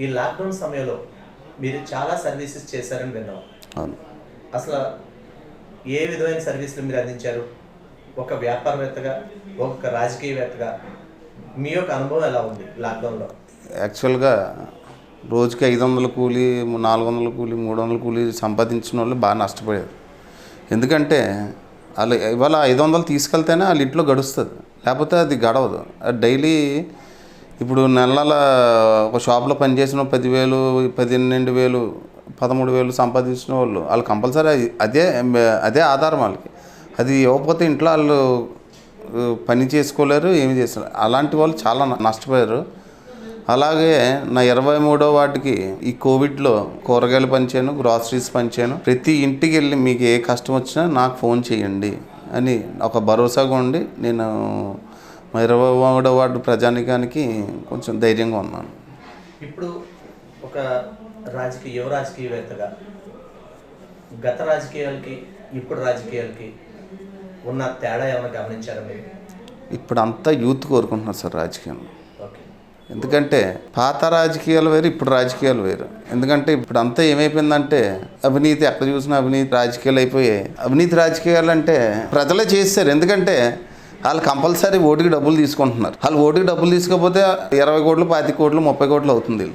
ఈ లాక్డౌన్ సమయంలో మీరు చాలా సర్వీసెస్ చేశారని విన్నాం. అవును. అసలు ఏ విధమైన సర్వీసులు మీరు అందించారు? ఒక వ్యాపారవేత్తగా ఒక రాజకీయవేత్తగా మీ యొక్క అనుభవం ఎలా ఉంది లాక్డౌన్లో యాక్చువల్గా రోజుకి ఐదు వందల కూలి నాలుగు వందల కూలి మూడు వందల కూలి సంపాదించిన వాళ్ళు బాగా నష్టపోయారు. ఎందుకంటే వాళ్ళు ఇవాళ ఐదు వందలు తీసుకెళ్తేనే వాళ్ళ ఇంట్లో గడుస్తుంది. లేకపోతే అది గడవదు. డైలీ ఇప్పుడు నెల ఒక షాప్లో పనిచేసిన పదివేలు పన్నెండు వేలు పదమూడు వేలు సంపాదించిన వాళ్ళు వాళ్ళు కంపల్సరీ అదే అదే ఆధారం వాళ్ళకి. అది ఇవ్వకపోతే ఇంట్లో వాళ్ళు పని చేసుకోలేరు ఏమి చేస్తారు? అలాంటి వాళ్ళు చాలా నష్టపోయారు. అలాగే నా ఇరవై మూడో వాటికి ఈ కోవిడ్లో కూరగాయలు పంచాను గ్రాసరీస్ పంచాను. ప్రతి ఇంటికి వెళ్ళి మీకు ఏ కష్టం వచ్చినా నాకు ఫోన్ చేయండి అని ఒక భరోసాగా ఉండి నేను ఇరవై మూడో వార్డు ప్రజానికానికి కొంచెం ధైర్యంగా ఉన్నాను. ఇప్పుడు ఒక రాజకీయ యువ రాజకీయవేత్తగా గత రాజకీయాలకి ఇప్పుడు రాజకీయాలకి ఉన్న తేడా ఏమైనా గమనించారా మీరు? ఇప్పుడు అంతా యూత్ కోరుకుంటున్నారు సార్ రాజకీయంలో. ఎందుకంటే పాత రాజకీయాలు వేరు ఇప్పుడు రాజకీయాలు వేరు. ఎందుకంటే ఇప్పుడు అంతా ఏమైపోయిందంటే అవినీతి ఎక్కడ చూసినా అవినీతి రాజకీయాలు అయిపోయాయి. అవినీతి రాజకీయాలు అంటే ప్రజలే చేస్తారు ఎందుకంటే వాళ్ళు కంపల్సరీ ఓటుకి డబ్బులు తీసుకుంటున్నారు. వాళ్ళు ఓటుకి డబ్బులు తీసుకోకపోతే ఇరవై కోట్లు పాతి కోట్లు ముప్పై కోట్లు అవుతుంది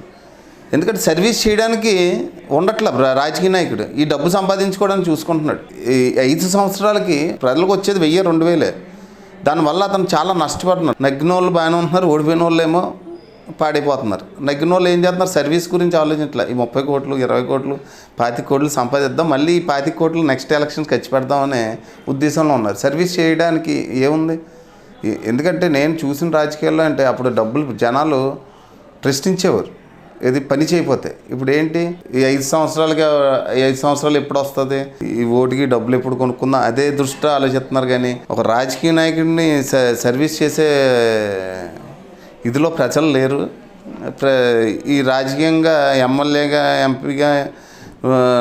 ఎందుకంటే సర్వీస్ చేయడానికి ఉండట్లేదు రాజకీయ నాయకుడు. ఈ డబ్బు సంపాదించుకోవడానికి చూసుకుంటున్నాడు. ఈ ఐదు సంవత్సరాలకి ప్రజలకు వచ్చేది వెయ్యి రెండు వేలే. దానివల్ల అతను చాలా నష్టపడుతున్నాడు. నగ్గిన వాళ్ళు బాగానే ఉంటున్నారు ఓడిపోయిన వాళ్ళు ఏమో పాడైపోతున్నారు. నగ్గిన వాళ్ళు ఏం చేస్తున్నారు? సర్వీస్ గురించి ఆలోచించలే ఈ ముప్పై కోట్లు ఇరవై కోట్లు పాతిక కోట్లు సంపాదిద్దాం మళ్ళీ ఈ పాతిక కోట్లు నెక్స్ట్ ఎలక్షన్ ఖర్చు పెడదామనే ఉద్దేశంలో ఉన్నారు. సర్వీస్ చేయడానికి ఏముంది? ఎందుకంటే నేను చూసిన రాజకీయాల్లో అంటే అప్పుడు డబ్బులు జనాలు ప్రశ్నించేవారు. ఇది పని చేయకపోతే. ఇప్పుడు ఏంటి? ఈ ఐదు సంవత్సరాలుగా ఈ ఐదు సంవత్సరాలు ఎప్పుడు వస్తుంది? ఈ ఓటుకి డబ్బులు ఎప్పుడు కొనుక్కుందాం? అదే దృష్టి ఆలోచిస్తున్నారు కానీ ఒక రాజకీయ నాయకుడిని స- సర్వీస్ చేసే ఇదిలో ప్రజలు లేరు. ప్ర ఈ రాజకీయంగా ఎమ్మెల్యేగా ఎంపీగా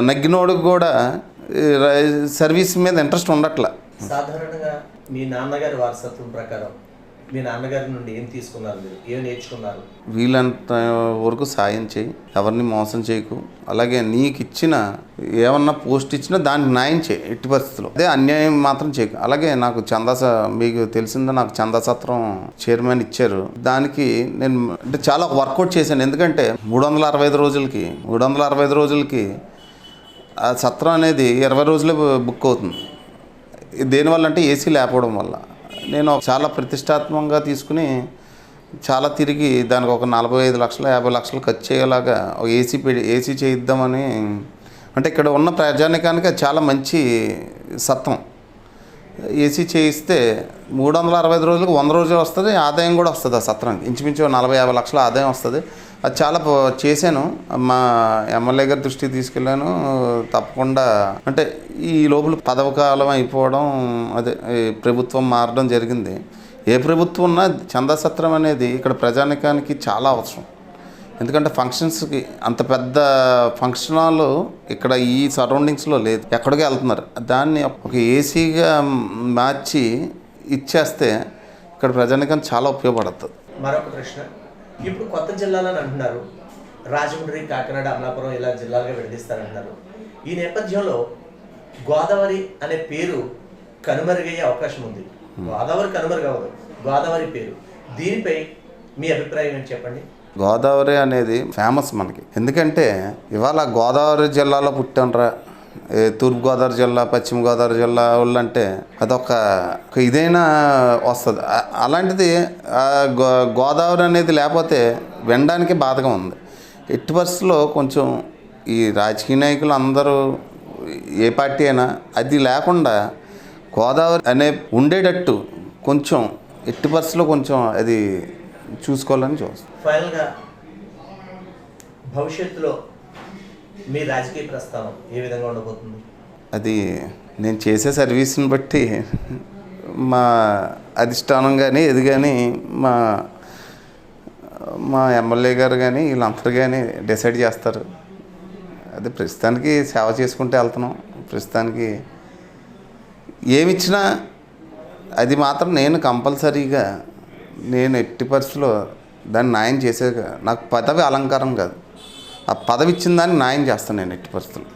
నగ్గినోడికి కూడా సర్వీస్ మీద ఇంట్రెస్ట్ ఉండట్లా. సాధారణంగా మీ నాన్నగారి వారసత్వం ప్రకారం మీ నాన్నగారి నుండి ఏం తీసుకున్నారు మీరు? ఏం నేర్చుకున్నారు? వీలంత వరకు సాయం చేయి. ఎవరిని మోసం చేయకు. అలాగే నీకు ఇచ్చిన ఏమన్నా పోస్ట్ ఇచ్చినా దానికి న్యాయం చేయి ఎట్టి పరిస్థితుల్లో. అదే అన్యాయం మాత్రం చేయకు. అలాగే నాకు చందాస మీకు తెలిసిందో నాకు చందాసత్రం చైర్మన్ ఇచ్చారు. దానికి నేను అంటే చాలా వర్కౌట్ చేశాను. ఎందుకంటే మూడు వందల అరవై ఐదు రోజులకి మూడు వందల అరవై ఐదు రోజులకి ఆ సత్రం అనేది ఇరవై రోజులే బుక్ అవుతుంది. దేనివల్ల అంటే ఏసీ లేకపోవడం వల్ల. నేను చాలా ప్రతిష్టాత్మకంగా తీసుకుని చాలా తిరిగి దానికి ఒక నలభై ఐదు లక్షల యాభై లక్షలు ఖర్చు చేయలాగా ఒక ఏసీ పె ఏసీ చేయిద్దామని అంటే ఇక్కడ ఉన్న ప్రజానికానికి చాలా మంచి సత్వం. ఏసీ చేయిస్తే మూడు వందల అరవై ఐదు రోజులకు వంద రోజులు వస్తుంది ఆదాయం కూడా వస్తుంది ఆ సత్రానికి. ఇంచుమించు నలభై యాభై లక్షల ఆదాయం వస్తుంది. అది చాలా చేశాను. మా ఎమ్మెల్యే గారి దృష్టికి తీసుకెళ్ళాను. తప్పకుండా అంటే ఈ లోపల పదవకాలం అయిపోవడం అదే ప్రభుత్వం మారడం జరిగింది. ఏ ప్రభుత్వం ఉన్నా చందా సత్రం అనేది ఇక్కడ ప్రజానికానికి చాలా అవసరం. ఎందుకంటే ఫంక్షన్స్కి అంత పెద్ద ఫంక్షన్ హాల్ ఇక్కడ ఈ సరౌండింగ్స్లో లేదు. ఎక్కడికి వెళ్తున్నారు? దాన్ని ఒక ఏసీగా మార్చి ఇచ్చేస్తే ఇక్కడ ప్రజానికం చాలా ఉపయోగపడుతుంది. మరొక ప్రశ్న. ఇప్పుడు కొత్త జిల్లాలని అంటున్నారు. రాజమండ్రి కాకినాడ అమలాపురం ఇలా జిల్లాలుగా విడదీస్తారంటున్నారు. ఈ నేపథ్యంలో గోదావరి అనే పేరు కనుమరుగయ్యే అవకాశం ఉంది. గోదావరి కనుమరుగవదు గోదావరి పేరు. దీనిపై మీ అభిప్రాయం ఏంటి చెప్పండి? గోదావరి అనేది ఫేమస్ మనకి. ఎందుకంటే ఇవాళ గోదావరి జిల్లాలో పుట్టాండ్రా తూర్పుగోదావరి జిల్లా పశ్చిమ గోదావరి జిల్లా వాళ్ళు అంటే అదొక ఇదైనా వస్తుంది. అలాంటిది గోదావరి అనేది లేకపోతే వినడానికి బాధగా ఉంది. ఎట్టి పరిస్థితుల్లో కొంచెం ఈ రాజకీయ నాయకులు అందరూ ఏ పార్టీ అయినా అది లేకుండా గోదావరి అనే ఉండేటట్టు కొంచెం ఎట్టి పరిస్థితుల్లో కొంచెం అది చూసుకోవాలని చూస్తాం. ఫైనల్గా భవిష్యత్తులో మీ రాజకీయ ప్రస్థానం ఏ విధంగా ఉండబోతుంది? అది నేను చేసే సర్వీస్ని బట్టి మా అధిష్టానం కానీ ఇది కానీ మా మా ఎమ్మెల్యే గారు కానీ వీళ్ళందరూ కానీ డిసైడ్ చేస్తారు. అది ప్రస్తుతానికి సేవ చేసుకుంటూ వెళ్తున్నాం. ప్రస్తుతానికి ఏమిచ్చినా అది మాత్రం నేను కంపల్సరీగా నేను ఎట్టి పరిస్థితుల్లో దాన్ని న్యాయం చేసే నాకు పదవి అలంకారం కాదు. ఆ పదవి ఇచ్చిన దాన్ని న్యాయం చేస్తాను నేను ఎట్టి పరిస్థితులు